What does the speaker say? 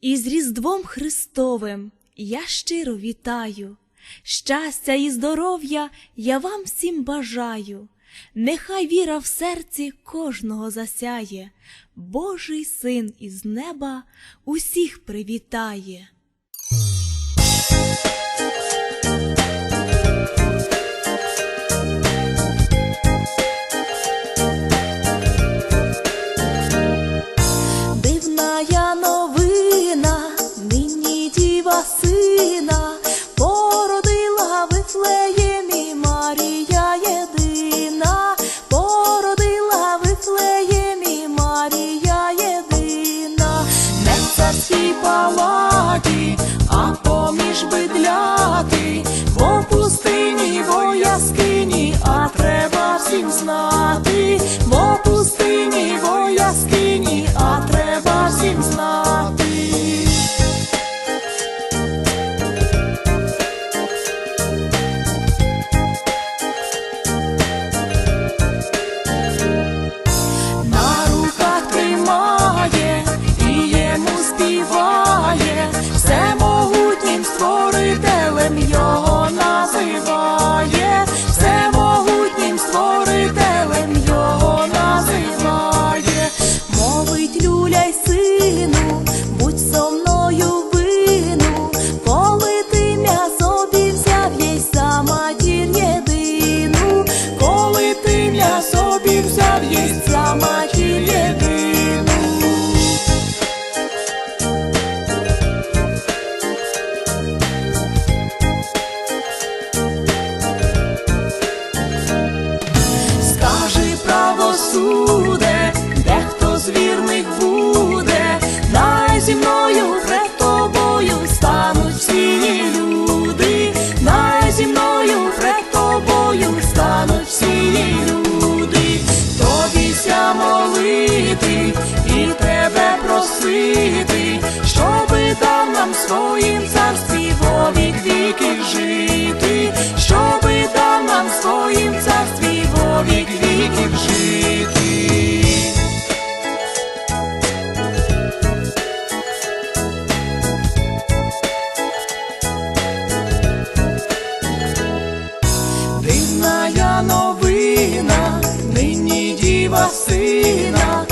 Із Різдвом Христовим я щиро вітаю, щастя і здоров'я я вам всім бажаю. Нехай віра в серці кожного засяє, Божий син із неба усіх привітає. Дивна я сина, породила в Вифлеємі Марія єдина, породила в Вифлеємі Марія єдина, не в царській палаті, а поміж бидляти, в пустині, бо яскині, а треба всім знати. Più sabies tra твоїм царстві вовік віки жити, щоби дав нам в своїм царстві вовік віків жити. Дивна я новина, нині діва сина.